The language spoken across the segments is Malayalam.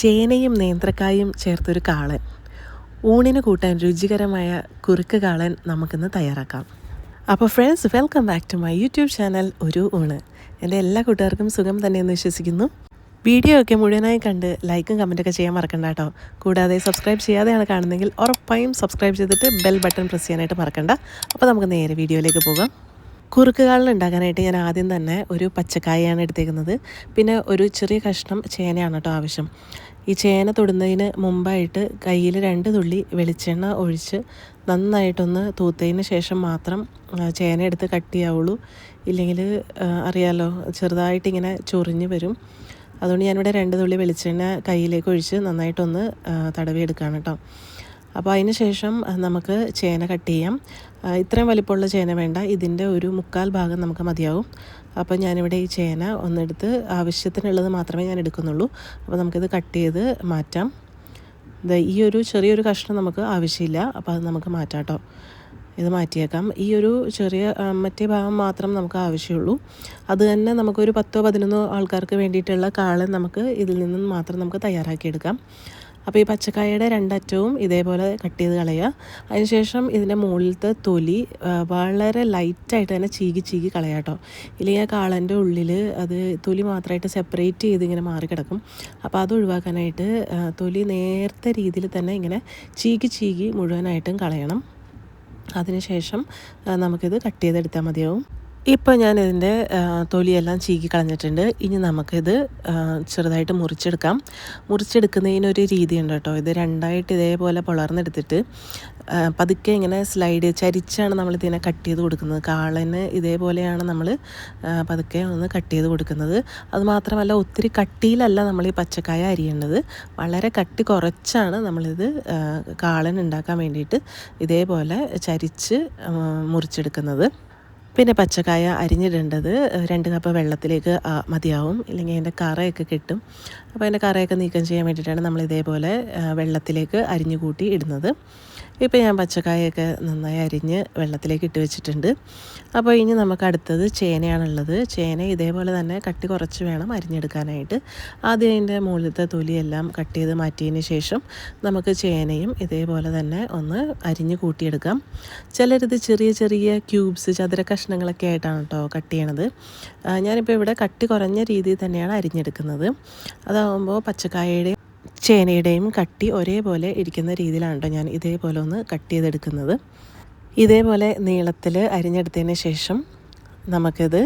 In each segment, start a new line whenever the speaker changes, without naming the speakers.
ചേനയും നേന്ത്രക്കായും ചേർത്തൊരു കാളൻ. ഊണിന് കൂട്ടാൻ രുചികരമായ കുറുക്ക് കാളൻ നമുക്കിന്ന് തയ്യാറാക്കാം. അപ്പോൾ friends welcome back to my YouTube channel ഒരു ഊണ്. എന്റെ എല്ലാ കൂട്ടുകാർക്കും സുഖം തന്നെയെന്ന് വിശ്വസിക്കുന്നു. വീഡിയോ ഒക്കെ മുഴുവനായി കണ്ട് ലൈക്കും കമന്റൊക്കെ ചെയ്യാൻ മറക്കണ്ട കേട്ടോ. കൂടാതെ സബ്സ്ക്രൈബ് ചെയ്യാതെയാണ് കാണുന്നതെങ്കിൽ ഉറപ്പായും സബ്സ്ക്രൈബ് ചെയ്തിട്ട് ബെൽ ബട്ടൺ പ്രസ് ചെയ്യാനായിട്ട് മറക്കണ്ട. അപ്പോൾ നമുക്ക് നേരെ വീഡിയോയിലേക്ക് പോകാം. കുറുക്കുകാളിൽ ഉണ്ടാക്കാനായിട്ട് ഞാൻ ആദ്യം തന്നെ ഒരു പച്ചക്കായാണ് എടുത്തേക്കുന്നത്. പിന്നെ ഒരു ചെറിയ കഷ്ണം ചേനയാണ് കേട്ടോ ആവശ്യം. ഈ ചേന തൊടുന്നതിന് മുമ്പായിട്ട് കയ്യിൽ രണ്ട് തുള്ളി വെളിച്ചെണ്ണ ഒഴിച്ച് നന്നായിട്ടൊന്ന് തൂത്തതിന് ശേഷം മാത്രം ചേന എടുത്ത് കട്ട് ചെയ്യാവുള്ളൂ. ഇല്ലെങ്കിൽ അറിയാലോ ചെറുതായിട്ട് ഇങ്ങനെ ചൊറിഞ്ഞ് വരും. അതുകൊണ്ട് ഞാനിവിടെ രണ്ട് തുള്ളി വെളിച്ചെണ്ണ കയ്യിലേക്ക് ഒഴിച്ച് നന്നായിട്ടൊന്ന് ആ, തടവി എടുക്കുകയാണ് കേട്ടോ. അപ്പോൾ അതിന് ശേഷം നമുക്ക് ചേന കട്ട് ചെയ്യാം. ഇത്രയും വലിപ്പമുള്ള ചേന വേണ്ട. ഇതിന്റെ ഒരു മുക്കാൽ ഭാഗം നമുക്ക് മതിയാവും. അപ്പോൾ ഞാനിവിടെ ഈ ചേന ഒന്നെടുത്ത് ആവശ്യത്തിനുള്ളത് മാത്രമേ ഞാൻ എടുക്കുന്നുള്ളൂ. അപ്പോൾ നമുക്കിത് കട്ട് ചെയ്ത് മാറ്റാം. ഈ ഒരു ചെറിയൊരു കഷ്ണം നമുക്ക് ആവശ്യമില്ല. അപ്പോൾ അത് നമുക്ക് മാറ്റാം കേട്ടോ ഇത് മാറ്റിയേക്കാം. ഈ ഒരു ചെറിയ മറ്റേ ഭാഗം മാത്രം നമുക്ക് ആവശ്യമുള്ളൂ. അത് തന്നെ നമുക്കൊരു പത്തോ പതിനൊന്നോ ആൾക്കാർക്ക് വേണ്ടിയിട്ടുള്ള കാളൻ നമുക്ക് ഇതിൽ നിന്നും മാത്രം നമുക്ക് തയ്യാറാക്കിയെടുക്കാം. അപ്പോൾ ഈ പച്ചക്കായയുടെ രണ്ടറ്റവും ഇതേപോലെ കട്ട് ചെയ്ത് കളയുക. അതിനുശേഷം ഇതിന്റെ മുകളിലത്തെ തൊലി വളരെ ലൈറ്റായിട്ട് തന്നെ ചീകി ചീകി കളയാം കേട്ടോ. ഇല്ലെങ്കിൽ ആ കാളന്റെ ഉള്ളിൽ അത് തൊലി മാത്രമായിട്ട് സെപ്പറേറ്റ് ചെയ്ത് ഇങ്ങനെ മാറി കിടക്കും. അപ്പോൾ അത് ഒഴിവാക്കാനായിട്ട് തൊലി നേരത്തെ രീതിയിൽ തന്നെ ഇങ്ങനെ ചീകി ചീകി മുഴുവനായിട്ടും കളയണം. അതിനുശേഷം നമുക്കിത് കട്ട് ചെയ്തെടുത്താൽ മതിയാവും. ഇപ്പോൾ ഞാൻ ഇതിന്റെ തൊലിയെല്ലാം ചീകി കളഞ്ഞിട്ടുണ്ട്. ഇനി നമുക്കിത് ചെറുതായിട്ട് മുറിച്ചെടുക്കാം. മുറിച്ചെടുക്കുന്നതിനൊരു രീതിയുണ്ട് കേട്ടോ. ഇത് രണ്ടായിട്ട് ഇതേപോലെ പുളർന്നെടുത്തിട്ട് പതുക്കെ ഇങ്ങനെ സ്ലൈഡ് ചരിച്ചാണ് നമ്മൾ ഇതിനെ കട്ട് ചെയ്ത് കൊടുക്കുന്നത്. കാളന് ഇതേപോലെയാണ് നമ്മൾ പതുക്കെ ഒന്ന് കട്ട് ചെയ്ത് കൊടുക്കുന്നത്. അതുമാത്രമല്ല ഒത്തിരി കട്ടിയിലല്ല നമ്മൾ ഈ പച്ചക്കായ അരിയേണ്ടത്. വളരെ കട്ടി കുറച്ചാണ് നമ്മളിത് കാളൻ ഉണ്ടാക്കാൻ വേണ്ടിയിട്ട് ഇതേപോലെ ചരിച്ച് മുറിച്ചെടുക്കുന്നത്. പിന്നെ പച്ചക്കായ അരിഞ്ഞിടേണ്ടത് രണ്ട് കപ്പ് വെള്ളത്തിലേക്ക് മതിയാവും. ഇല്ലെങ്കിൽ അതിന്റെ കറയൊക്കെ കിട്ടും. അപ്പോൾ അതിന്റെ കറയൊക്കെ നീക്കം ചെയ്യാൻ വേണ്ടിയിട്ടാണ് നമ്മൾ ഇതേപോലെ വെള്ളത്തിലേക്ക് അരിഞ്ഞു കൂട്ടി ഇടുന്നത്. ഇപ്പോൾ ഞാൻ പച്ചക്കായൊക്കെ നന്നായി അരിഞ്ഞ് വെള്ളത്തിലേക്ക് ഇട്ട് വെച്ചിട്ടുണ്ട്. അപ്പോൾ ഇനി നമുക്ക് അടുത്തത് ചേനയാണുള്ളത്. ചേന ഇതേപോലെ തന്നെ കട്ടി കുറച്ച് വേണം അരിഞ്ഞെടുക്കാനായിട്ട്. ആദ്യം അതിന്റെ മുകളിലത്തെ തൊലിയെല്ലാം കട്ട് ചെയ്ത് മാറ്റിയതിന് ശേഷം നമുക്ക് ചേനയും ഇതേപോലെ തന്നെ ഒന്ന് അരിഞ്ഞ് കൂട്ടിയെടുക്കാം. ചിലരിത് ചെറിയ ചെറിയ ക്യൂബ്സ് ചതുര കഷ്ണങ്ങളൊക്കെ ആയിട്ടാണ് കേട്ടോ കട്ട് ചെയ്യണത്. ഞാനിപ്പോൾ ഇവിടെ കട്ടി കുറഞ്ഞ രീതിയിൽ തന്നെയാണ് അരിഞ്ഞെടുക്കുന്നത്. അതാകുമ്പോൾ പച്ചക്കായയുടെയും ചേനയുടെയും കട്ടി ഒരേപോലെ ഇരിക്കുന്ന രീതിയിലാണ് കേട്ടോ ഞാൻ ഇതേപോലെ ഒന്ന് കട്ട് ചെയ്തെടുക്കുന്നത്. ഇതേപോലെ നീളത്തിൽ അരിഞ്ഞെടുത്തതിന് ശേഷം നമുക്കിത്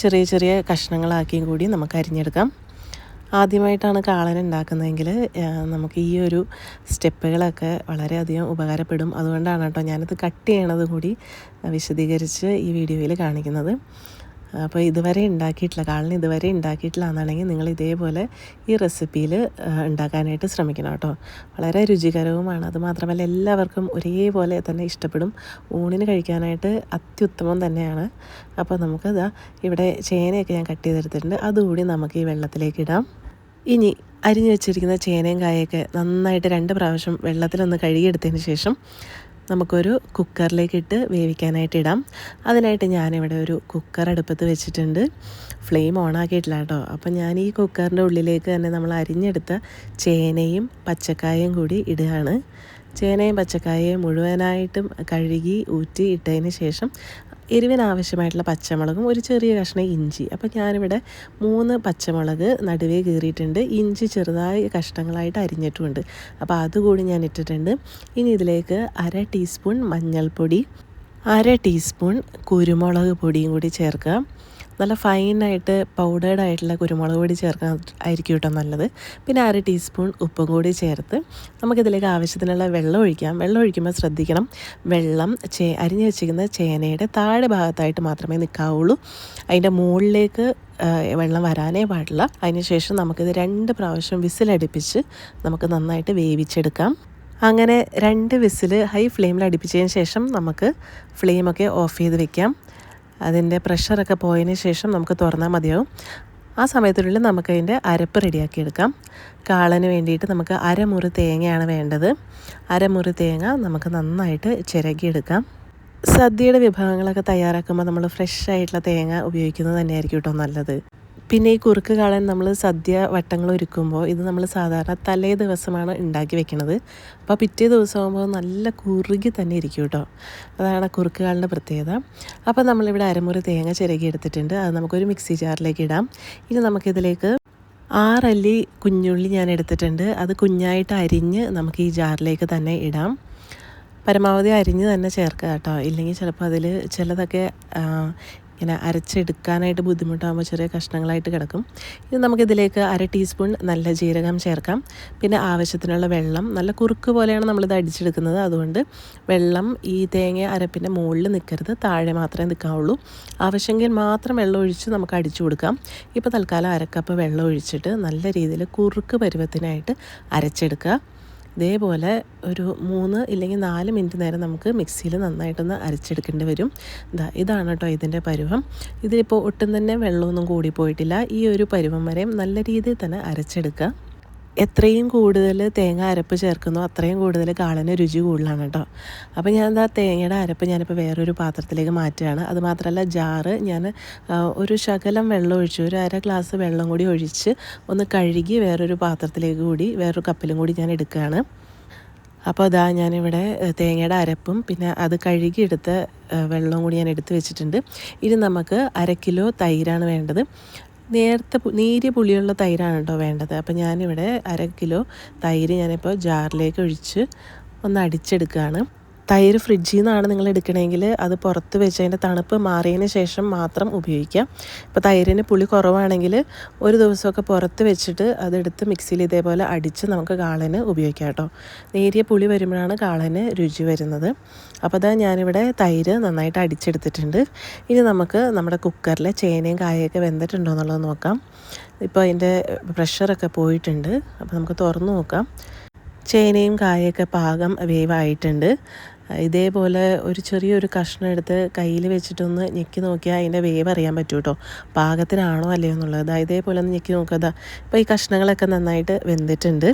ചെറിയ ചെറിയ കഷ്ണങ്ങളാക്കിയും കൂടി നമുക്ക് അരിഞ്ഞെടുക്കാം. ആദ്യമായിട്ടാണ് കാളൻ ഉണ്ടാക്കുന്നതെങ്കിൽ നമുക്ക് ഈ ഒരു സ്റ്റെപ്പുകളൊക്കെ വളരെയധികം ഉപകാരപ്പെടും. അതുകൊണ്ടാണ് കേട്ടോ ഞാനിത് കട്ട് ചെയ്യണത് കൂടി വിശദീകരിച്ച് ഈ വീഡിയോയിൽ കാണിക്കുന്നത്. അപ്പോൾ ഇതുവരെ ഉണ്ടാക്കിയിട്ടില്ല കാളിന് ഇതുവരെ ഉണ്ടാക്കിയിട്ടില്ല എന്നാണെങ്കിൽ നിങ്ങൾ ഇതേപോലെ ഈ റെസിപ്പിയിൽ ഉണ്ടാക്കാനായിട്ട് ശ്രമിക്കണം കേട്ടോ. വളരെ രുചികരവുമാണ്. അതുമാത്രമല്ല എല്ലാവർക്കും ഒരേപോലെ തന്നെ ഇഷ്ടപ്പെടും. ഊണിന് കഴിക്കാനായിട്ട് അത്യുത്തമം തന്നെയാണ്. അപ്പോൾ നമുക്കിതാ ഇവിടെ ചേനയൊക്കെ ഞാൻ കട്ട് ചെയ്തെടുത്തിട്ടുണ്ട്. അതുകൂടി നമുക്ക് ഈ വെള്ളത്തിലേക്ക് ഇടാം. ഇനി അരിഞ്ഞു വെച്ചിരിക്കുന്ന ചേനയും കായൊക്കെ നന്നായിട്ട് രണ്ട് പ്രാവശ്യം വെള്ളത്തിലൊന്ന് കഴുകിയെടുത്തതിന് ശേഷം നമുക്കൊരു കുക്കറിലേക്ക് ഇട്ട് വേവിക്കാനായിട്ട് ഇടാം. അതിനായിട്ട് ഞാനിവിടെ ഒരു കുക്കർ അടുപ്പത്ത് വെച്ചിട്ടുണ്ട്. ഫ്ലെയിം ഓൺ ആക്കിയിട്ടില്ല കേട്ടോ. അപ്പം ഞാൻ ഈ കുക്കറിന്റെ ഉള്ളിലേക്ക് തന്നെ നമ്മൾ അരിഞ്ഞെടുത്ത ചേനയും പച്ചക്കായയും കൂടി ഇടുകയാണ്. ചേനയും പച്ചക്കായയും മുഴുവനായിട്ടും കഴുകി ഊറ്റി ഇട്ടതിന് ശേഷം എരിവിന് ആവശ്യമായിട്ടുള്ള പച്ചമുളകും ഒരു ചെറിയ കഷ്ണം ഇഞ്ചി. അപ്പോൾ ഞാനിവിടെ മൂന്ന് പച്ചമുളക് നടുവേ കീറിയിട്ടുണ്ട്. ഇഞ്ചി ചെറുതായ കഷ്ണങ്ങളായിട്ട് അരിഞ്ഞിട്ടുമുണ്ട് അപ്പോൾ അതുകൂടി ഞാൻ ഇട്ടിട്ടുണ്ട്. ഇനി ഇതിലേക്ക് അര ടീസ്പൂൺ മഞ്ഞൾപ്പൊടി അര ടീസ്പൂൺ കുരുമുളക് പൊടിയും കൂടി ചേർക്കുക. നല്ല ഫൈനായിട്ട് പൗഡേർഡ് ആയിട്ടുള്ള കുരുമുളക് പൊടി ചേർക്കാൻ ആയിരിക്കും കേട്ടോ നല്ലത്. പിന്നെ അര ടീസ്പൂൺ ഉപ്പും കൂടി ചേർത്ത് നമുക്കിതിലേക്ക് ആവശ്യത്തിനുള്ള വെള്ളം ഒഴിക്കാം. വെള്ളം ഒഴിക്കുമ്പോൾ ശ്രദ്ധിക്കണം. വെള്ളം ചേ അരിഞ്ഞു വെച്ചിരിക്കുന്ന ചേനയുടെ താഴെ ഭാഗത്തായിട്ട് മാത്രമേ നിൽക്കാവുള്ളൂ. അതിന്റെ മുകളിലേക്ക് വെള്ളം വരാനേ പാടില്ല. അതിനുശേഷം നമുക്കിത് രണ്ട് പ്രാവശ്യം വിസിലടുപ്പിച്ച് നമുക്ക് നന്നായിട്ട് വേവിച്ചെടുക്കാം. അങ്ങനെ രണ്ട് വിസിൽ ഹൈ ഫ്ലെയിമിൽ അടുപ്പിച്ചതിന് ശേഷം നമുക്ക് ഫ്ലെയിമൊക്കെ ഓഫ് ചെയ്ത് വെക്കാം. അതിന്റെ പ്രഷറൊക്കെ പോയതിന് ശേഷം നമുക്ക് തുറന്നാൽ മതിയാവും. ആ സമയത്തിനുള്ളിൽ നമുക്ക് അതിന്റെ അരപ്പ് റെഡിയാക്കി എടുക്കാം. കാളന് വേണ്ടിയിട്ട് നമുക്ക് അരമുറി തേങ്ങയാണ് വേണ്ടത്. അരമുറി തേങ്ങ നമുക്ക് നന്നായിട്ട് ചിരകിയെടുക്കാം. സദ്യയുടെ വിഭവങ്ങളൊക്കെ തയ്യാറാക്കുമ്പോൾ നമ്മൾ ഫ്രഷ് ആയിട്ടുള്ള തേങ്ങ ഉപയോഗിക്കുന്നത് തന്നെയായിരിക്കും കേട്ടോ നല്ലത്. പിന്നെ ഈ കുറുക്ക് കാളൻ നമ്മൾ സദ്യ വട്ടങ്ങൾ ഒരുക്കുമ്പോൾ ഇത് നമ്മൾ സാധാരണ തലേ ദിവസമാണ് ഉണ്ടാക്കി വെക്കുന്നത് അപ്പോൾ പിറ്റേ ദിവസമാകുമ്പോൾ നല്ല കുറുകി തന്നെ ഇരിക്കും കേട്ടോ. അതാണ് കുറുക്ക് കാളിന്റെ പ്രത്യേകത. അപ്പോൾ നമ്മളിവിടെ അരമുറി തേങ്ങ ചിരകി എടുത്തിട്ടുണ്ട്. അത് നമുക്കൊരു മിക്സി ജാറിലേക്ക് ഇടാം. ഇനി നമുക്കിതിലേക്ക് ആറല്ലി കുഞ്ഞുള്ളി ഞാൻ എടുത്തിട്ടുണ്ട്. അത് കുഞ്ഞായിട്ട് അരിഞ്ഞ് നമുക്ക് ഈ ജാറിലേക്ക് തന്നെ ഇടാം. പരമാവധി അരിഞ്ഞ് തന്നെ ചേർക്കുക കേട്ടോ. ഇല്ലെങ്കിൽ ചിലപ്പോൾ അതിൽ ചിലതൊക്കെ ഇങ്ങനെ അരച്ചെടുക്കാനായിട്ട് ബുദ്ധിമുട്ടാകുമ്പോൾ ചെറിയ കഷ്ണങ്ങളായിട്ട് കിടക്കും. ഇനി നമുക്കിതിലേക്ക് അര ടീസ്പൂൺ നല്ല ജീരകം ചേർക്കാം. പിന്നെ ആവശ്യത്തിനുള്ള വെള്ളം നല്ല കുറുക്ക് പോലെയാണ് നമ്മളിത് അടിച്ചെടുക്കുന്നത്. അതുകൊണ്ട് വെള്ളം ഈ തേങ്ങ അരപ്പിന്റെ മുകളിൽ നിൽക്കരുത്. താഴെ മാത്രമേ നിൽക്കാവുള്ളൂ. ആവശ്യമെങ്കിൽ മാത്രം വെള്ളം ഒഴിച്ച് നമുക്ക് അടിച്ചു കൊടുക്കാം. ഇപ്പോൾ തൽക്കാലം അരക്കപ്പ് വെള്ളം ഒഴിച്ചിട്ട് നല്ല രീതിയിൽ കുറുക്ക് പരുവത്തിനായിട്ട് അരച്ചെടുക്കുക. ഇതേപോലെ ഒരു മൂന്ന് ഇല്ലെങ്കിൽ നാല് മിനിറ്റ് നേരം നമുക്ക് മിക്സിയിൽ നന്നായിട്ടൊന്ന് അരച്ചെടുക്കേണ്ടി വരും. ഇതാ ഇതാണ് കേട്ടോ ഇതിന്റെ പരുവം. ഇതിലിപ്പോൾ ഒട്ടും തന്നെ വെള്ളമൊന്നും കൂടിപ്പോയിട്ടില്ല. ഈ ഒരു പരുവം വരെയും നല്ല രീതിയിൽ തന്നെ അരച്ചെടുക്കുക. എത്രയും കൂടുതൽ തേങ്ങ അരപ്പ് ചേർക്കുന്നോ അത്രയും കൂടുതൽ കാളന് രുചി കൂടുതലാണ് കേട്ടോ അപ്പോൾ ഞാൻ എന്താ തേങ്ങയുടെ അരപ്പ് ഞാനിപ്പോൾ വേറൊരു പാത്രത്തിലേക്ക് മാറ്റുകയാണ്. അത് മാത്രമല്ല ജാറ് ഞാൻ ഒരു ശകലം വെള്ളം ഒഴിച്ച് ഒരു അര ഗ്ലാസ് വെള്ളം കൂടി ഒഴിച്ച് ഒന്ന് കഴുകി വേറൊരു പാത്രത്തിലേക്ക് കൂടി വേറൊരു കപ്പിലും കൂടി ഞാൻ എടുക്കുകയാണ്. അപ്പോൾ അതാ ഞാനിവിടെ തേങ്ങയുടെ അരപ്പും പിന്നെ അത് കഴുകിയെടുത്ത വെള്ളവും കൂടി ഞാൻ എടുത്ത് വെച്ചിട്ടുണ്ട്. ഇനി നമുക്ക് അര കിലോ തൈരാണ് വേണ്ടത്. നേരത്തെ നേരിയ പുളിയുള്ള തൈരാണ് കേട്ടോ വേണ്ടത്. അപ്പോൾ ഞാനിവിടെ അര കിലോ തൈര് ഞാനിപ്പോൾ ജാറിലേക്ക് ഒഴിച്ച് ഒന്ന് അടിച്ചെടുക്കുകയാണ് തൈര് ഫ്രിഡ്ജിൽ നിന്നാണ് നിങ്ങൾ എടുക്കണമെങ്കിൽ അത് പുറത്ത് വെച്ച് അതിന്റെ തണുപ്പ് മാറിയതിന് ശേഷം മാത്രം ഉപയോഗിക്കാം ഇപ്പോൾ തൈരിന് പുളി കുറവാണെങ്കിൽ ഒരു ദിവസമൊക്കെ പുറത്ത് വെച്ചിട്ട് അതെടുത്ത് മിക്സിയിൽ ഇതേപോലെ അടിച്ച് നമുക്ക് കാളന് ഉപയോഗിക്കാം കേട്ടോ. നേരിയ പുളി വരുമ്പോഴാണ് കാളന് രുചി വരുന്നത്. അപ്പോൾ അതാ ഞാനിവിടെ തൈര് നന്നായിട്ട് അടിച്ചെടുത്തിട്ടുണ്ട്. ഇനി നമുക്ക് നമ്മുടെ കുക്കറിൽ ചേനയും കായൊക്കെ വെന്തിട്ടുണ്ടോ എന്നുള്ളത് നോക്കാം. ഇപ്പോൾ അതിന്റെ പ്രഷറൊക്കെ പോയിട്ടുണ്ട്. അപ്പോൾ നമുക്ക് തുറന്നു നോക്കാം. ചേനയും കായൊക്കെ പാകം വേവായിട്ടുണ്ട്. ഇതേപോലെ ഒരു ചെറിയൊരു കഷ്ണം എടുത്ത് കയ്യിൽ വെച്ചിട്ടൊന്ന് ഞെക്കി നോക്കിയാൽ അതിന്റെ വേവ് അറിയാൻ പറ്റും കേട്ടോ പാകത്തിനാണോ അല്ലയോ എന്നുള്ളത്. ഇതേപോലെ ഒന്ന് ഞെക്കി നോക്കുക ഇപ്പോൾ ഈ കഷ്ണങ്ങളൊക്കെ നന്നായിട്ട് വെന്തിട്ടുണ്ട്.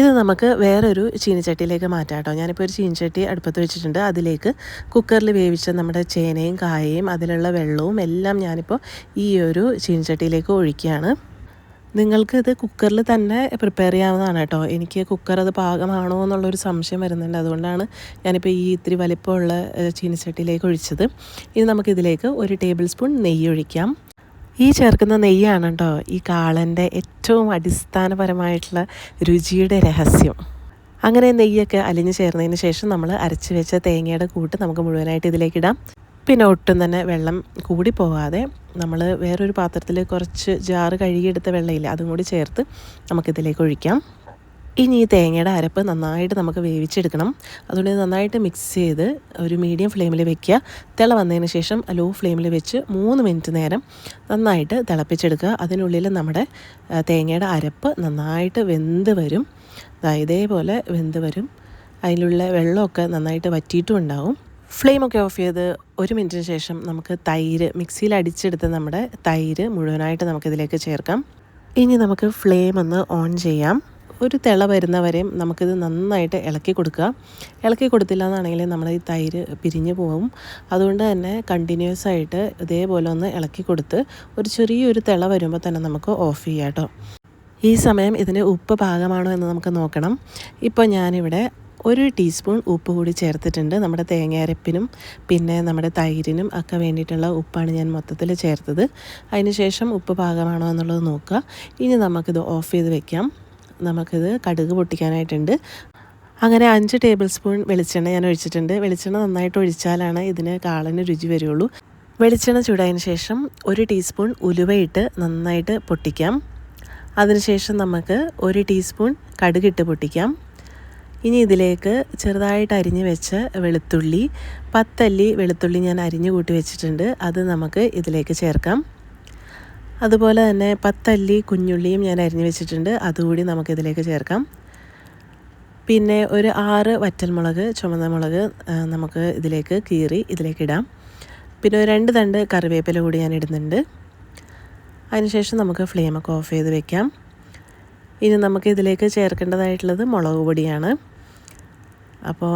ഇത് നമുക്ക് വേറൊരു ചീനിച്ചട്ടിയിലേക്ക് മാറ്റാം കേട്ടോ ഞാനിപ്പോൾ ഒരു ചീനിച്ചട്ടി അടുപ്പത്ത് വെച്ചിട്ടുണ്ട്. അതിലേക്ക് കുക്കറിൽ വേവിച്ച നമ്മുടെ ചേനയും കായയും അതിലുള്ള വെള്ളവും എല്ലാം ഞാനിപ്പോൾ ഈ ഒരു ചീനിച്ചട്ടിയിലേക്ക് ഒഴിക്കുകയാണ്. നിങ്ങൾക്ക് ഇത് കുക്കറിൽ തന്നെ പ്രിപ്പയർ ചെയ്യാവുന്നതാണ് കേട്ടോ. എനിക്ക് കുക്കർ അത് പാകമാണോ എന്നുള്ളൊരു സംശയം വരുന്നുണ്ട്. അതുകൊണ്ടാണ് ഞാനിപ്പോൾ ഈ ഇത്തിരി വലിപ്പമുള്ള ചീനിച്ചട്ടിയിലേക്ക് ഒഴിച്ചത്. ഇനി നമുക്കിതിലേക്ക് ഒരു ടേബിൾ സ്പൂൺ നെയ്യ് ഒഴിക്കാം. ഈ ചേർക്കുന്ന നെയ്യാണ് കേട്ടോ ഈ കാളന്റെ ഏറ്റവും അടിസ്ഥാനപരമായിട്ടുള്ള രുചിയുടെ രഹസ്യം. അങ്ങനെ നെയ്യൊക്കെ അലിഞ്ഞു ചേർന്നതിന് ശേഷം നമ്മൾ അരച്ച് വെച്ച തേങ്ങയുടെ കൂട്ട് നമുക്ക് മുഴുവനായിട്ട് ഇതിലേക്ക് ഇടാം. പിന്നെ ഒട്ടും തന്നെ വെള്ളം കൂടി പോകാതെ നമ്മൾ വേറൊരു പാത്രത്തിൽ കുറച്ച് ജാറ് കഴുകിയെടുത്ത വെള്ളമില്ല അതും കൂടി ചേർത്ത് നമുക്കിതിലേക്ക് ഒഴിക്കാം. ഇനി ഈ തേങ്ങയുടെ അരപ്പ് നന്നായിട്ട് നമുക്ക് വേവിച്ചെടുക്കണം. അതുകൊണ്ട് നന്നായിട്ട് മിക്സ് ചെയ്ത് ഒരു മീഡിയം ഫ്ലെയിമിൽ വെക്കുക. തിള വന്നതിന് ശേഷം ലോ ഫ്ലെയിമിൽ വെച്ച് മൂന്ന് മിനിറ്റ് നേരം നന്നായിട്ട് തിളപ്പിച്ചെടുക്കുക. അതിനുള്ളിൽ നമ്മുടെ തേങ്ങയുടെ അരപ്പ് നന്നായിട്ട് വെന്ത് വരും. ഇതേപോലെ വെന്ത് വരും. അതിലുള്ള വെള്ളമൊക്കെ നന്നായിട്ട് വറ്റിയിട്ടും ഉണ്ടാവും ഫ്ലെയിമൊക്കെ ഓഫ് ചെയ്ത് ഒരു മിനിറ്റിന് ശേഷം നമുക്ക് തൈര് മിക്സിയിൽ അടിച്ചെടുത്ത് നമ്മുടെ തൈര് മുഴുവനായിട്ട് നമുക്കിതിലേക്ക് ചേർക്കാം. ഇനി നമുക്ക് ഫ്ലെയിം ഒന്ന് ഓൺ ചെയ്യാം. ഒരു തിള വരുന്നവരെയും നമുക്കിത് നന്നായിട്ട് ഇളക്കി കൊടുക്കുക. ഇളക്കി കൊടുത്തില്ല എന്നാണെങ്കിൽ നമ്മുടെ ഈ തൈര് പിരിഞ്ഞു പോകും അതുകൊണ്ട് തന്നെ കണ്ടിന്യൂസ് ആയിട്ട് ഇതേപോലെ ഒന്ന് ഇളക്കി കൊടുത്ത് ഒരു ചെറിയൊരു തിള വരുമ്പോൾ തന്നെ നമുക്ക് ഓഫ് ചെയ്യാം കേട്ടോ. ഈ സമയം ഇതിന് ഉപ്പ് പാകമാണോ എന്ന് നമുക്ക് നോക്കണം. ഇപ്പോൾ ഞാനിവിടെ ഒരു ടീസ്പൂൺ ഉപ്പ് കൂടി ചേർത്തിട്ടുണ്ട് നമ്മുടെ തേങ്ങയരപ്പിനും പിന്നെ നമ്മുടെ തൈരിനും ഒക്കെ വേണ്ടിയിട്ടുള്ള ഉപ്പാണ് ഞാൻ മൊത്തത്തിൽ ചേർത്തത്. അതിനുശേഷം ഉപ്പ് പാകമാണോ എന്നുള്ളത് നോക്കുക. ഇനി നമുക്കിത് ഓഫ് ചെയ്ത് വെക്കാം. നമുക്കിത് കടുക് പൊട്ടിക്കാനായിട്ടുണ്ട്. അങ്ങനെ അഞ്ച് ടേബിൾ സ്പൂൺ വെളിച്ചെണ്ണ ഞാൻ ഒഴിച്ചിട്ടുണ്ട്. വെളിച്ചെണ്ണ നന്നായിട്ട് ഒഴിച്ചാലാണ് ഇതിന് കാളന് രുചി വരുള്ളൂ. വെളിച്ചെണ്ണ ചൂടായതിന് ശേഷം ഒരു ടീസ്പൂൺ ഉലുവയിട്ട് നന്നായിട്ട് പൊട്ടിക്കാം. അതിനുശേഷം നമുക്ക് ഒരു ടീസ്പൂൺ കടുകിട്ട് പൊട്ടിക്കാം. ഇനി ഇതിലേക്ക് ചെറുതായിട്ട് അരിഞ്ഞ് വെച്ച വെളുത്തുള്ളി പത്തല്ലി വെളുത്തുള്ളി ഞാൻ അരിഞ്ഞു കൂട്ടി വെച്ചിട്ടുണ്ട്. അത് നമുക്ക് ഇതിലേക്ക് ചേർക്കാം. അതുപോലെ തന്നെ പത്തല്ലി കുഞ്ഞുള്ളിയും ഞാൻ അരിഞ്ഞു വെച്ചിട്ടുണ്ട്. അതുകൂടി നമുക്ക് ഇതിലേക്ക് ചേർക്കാം. പിന്നെ ഒരു ആറ് വറ്റൽമുളക് ചുമന്ന മുളക് നമുക്ക് ഇതിലേക്ക് കീറി ഇതിലേക്ക് ഇടാം. പിന്നെ ഒരു രണ്ട് തണ്ട് കറിവേപ്പില കൂടി ഞാൻ ഇടുന്നുണ്ട്. അതിനുശേഷം നമുക്ക് ഫ്ലെയിമൊക്കെ ഓഫ് ചെയ്ത് വെക്കാം. ഇനി നമുക്ക് ഇതിലേക്ക് ചേർക്കേണ്ടതായിട്ടുള്ളത് മുളക് പൊടിയാണ്. അപ്പോൾ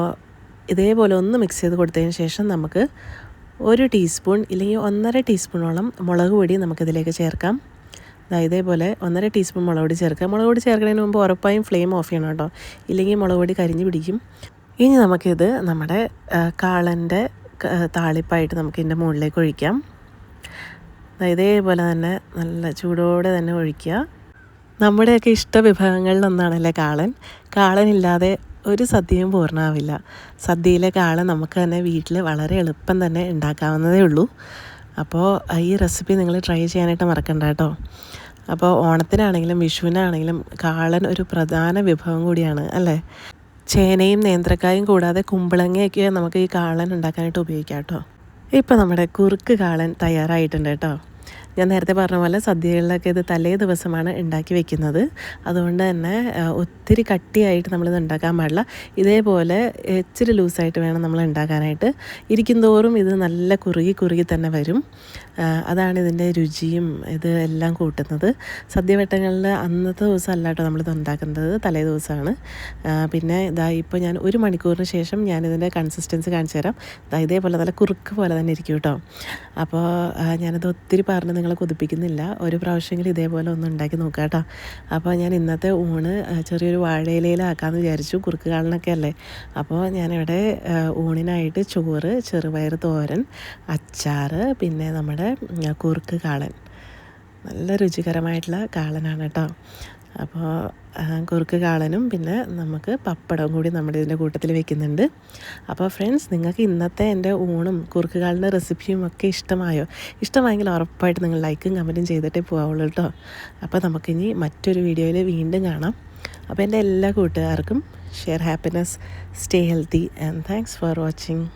ഇതേപോലെ ഒന്ന് മിക്സ് ചെയ്ത് കൊടുത്തതിന് ശേഷം നമുക്ക് ഒരു ടീസ്പൂൺ ഇല്ലെങ്കിൽ ഒന്നര ടീസ്പൂണോളം മുളക് പൊടി നമുക്കിതിലേക്ക് ചേർക്കാം. ഇതേപോലെ ഒന്നര ടീസ്പൂൺ മുളക് പൊടി ചേർക്കുക. മുളക് പൊടി ചേർക്കുന്നതിന് മുമ്പ് ഉറപ്പായും ഫ്ലെയിം ഓഫ് ചെയ്യണം കേട്ടോ. ഇല്ലെങ്കിൽ മുളക് പൊടി കരിഞ്ഞ് പിടിക്കും. ഇനി നമുക്കിത് നമ്മുടെ കാളന്റെ താളിപ്പായിട്ട് നമുക്ക് ഇതിന്റെ മുകളിലേക്ക് ഒഴിക്കാം. ഇതേപോലെ തന്നെ നല്ല ചൂടോടെ തന്നെ ഒഴിക്കുക. നമ്മുടെയൊക്കെ ഇഷ്ട വിഭവങ്ങളിലൊന്നാണല്ലേ കാളൻ. കാളനില്ലാതെ ഒരു സദ്യയും പൂർണമാവില്ല. സദ്യയിലെ കാളൻ നമുക്ക് തന്നെ വീട്ടിൽ വളരെ എളുപ്പം തന്നെ ഉണ്ടാക്കാവുന്നതേ ഉള്ളൂ. അപ്പോൾ ഈ റെസിപ്പി നിങ്ങൾ ട്രൈ ചെയ്യാനായിട്ട് മറക്കണ്ട കേട്ടോ. അപ്പോൾ ഓണത്തിനാണെങ്കിലും വിഷുവിനാണെങ്കിലും കാളൻ ഒരു പ്രധാന വിഭവം കൂടിയാണ് അല്ലേ? ചേനയും നേന്ത്രക്കായും കൂടാതെ കുമ്പളങ്ങയൊക്കെ നമുക്ക് ഈ കാളൻ ഉണ്ടാക്കാനായിട്ട് ഉപയോഗിക്കാം കേട്ടോ. ഇപ്പോൾ നമ്മുടെ കുറുക്ക് കാളൻ തയ്യാറായിട്ടുണ്ട് കേട്ടോ. ഞാൻ നേരത്തെ പറഞ്ഞ പോലെ സദ്യകളിലൊക്കെ ഇത് തലേ ദിവസമാണ് ഉണ്ടാക്കി വെക്കുന്നത്. അതുകൊണ്ട് തന്നെ ഒത്തിരി കട്ടിയായിട്ട് നമ്മളിത് ഉണ്ടാക്കാൻ പാടില്ല. ഇതേപോലെ ഇച്ചിരി ലൂസായിട്ട് വേണം നമ്മൾ ഉണ്ടാക്കാനായിട്ട്. ഇരിക്കും തോറും ഇത് നല്ല കുറുകി കുറുകി തന്നെ വരും. അതാണ് ഇതിന്റെ രുചിയും ഇത് എല്ലാം കൂട്ടുന്നത്. സദ്യവട്ടങ്ങളിൽ അന്നത്തെ ദിവസം അല്ലാട്ടോ നമ്മളിത് ഉണ്ടാക്കുന്നത്. തലേ ദിവസമാണ്. പിന്നെ ഇതാ ഇപ്പോൾ ഞാൻ ഒരു മണിക്കൂറിന് ശേഷം ഞാനിതിന്റെ കൺസിസ്റ്റൻസി കാണിച്ചു തരാം. ഇതേപോലെ നല്ല കുറുക്ക് പോലെ തന്നെ ഇരിക്കും കേട്ടോ. അപ്പോൾ ഞാനത് ഒത്തിരി പറഞ്ഞ് നിങ്ങളെ കൊതിപ്പിക്കുന്നില്ല. ഒരു പ്രാവശ്യമെങ്കിലും ഇതേപോലെ ഒന്ന് ഉണ്ടാക്കി നോക്കാം കേട്ടോ. അപ്പോൾ ഞാൻ ഇന്നത്തെ ഊണ് ചെറിയൊരു വാഴയിലയിലാക്കാമെന്ന് വിചാരിച്ചു. കുറുക്ക് കാളിനൊക്കെ അല്ലേ? അപ്പോൾ ഞാനിവിടെ ഊണിനായിട്ട് ചോറ് ചെറുപയർ തോരൻ അച്ചാറ് പിന്നെ നമ്മുടെ കുറുക്ക് കാളൻ. നല്ല രുചികരമായിട്ടുള്ള കാളനാണ് കേട്ടോ. അപ്പോൾ കുറുക്ക് കാളനും പിന്നെ നമുക്ക് പപ്പടവും കൂടി നമ്മുടെ ഇതിന്റെ കൂട്ടത്തിൽ വെക്കുന്നുണ്ട്. അപ്പോൾ ഫ്രണ്ട്സ് നിങ്ങൾക്ക് ഇന്നത്തെ എന്റെ ഊണും കുറുക്ക് കാളിന്റെ റെസിപ്പിയും ഒക്കെ ഇഷ്ടമായോ? ഇഷ്ടമായെങ്കിൽ ഉറപ്പായിട്ട് നിങ്ങൾ ലൈക്കും കമന്റും ചെയ്തിട്ടേ പോവുള്ളൂ കേട്ടോ അപ്പോൾ നമുക്കിനി മറ്റൊരു വീഡിയോയിൽ വീണ്ടും കാണാം. അപ്പോൾ എന്റെ എല്ലാ കൂട്ടുകാർക്കും share happiness stay healthy and thanks for watching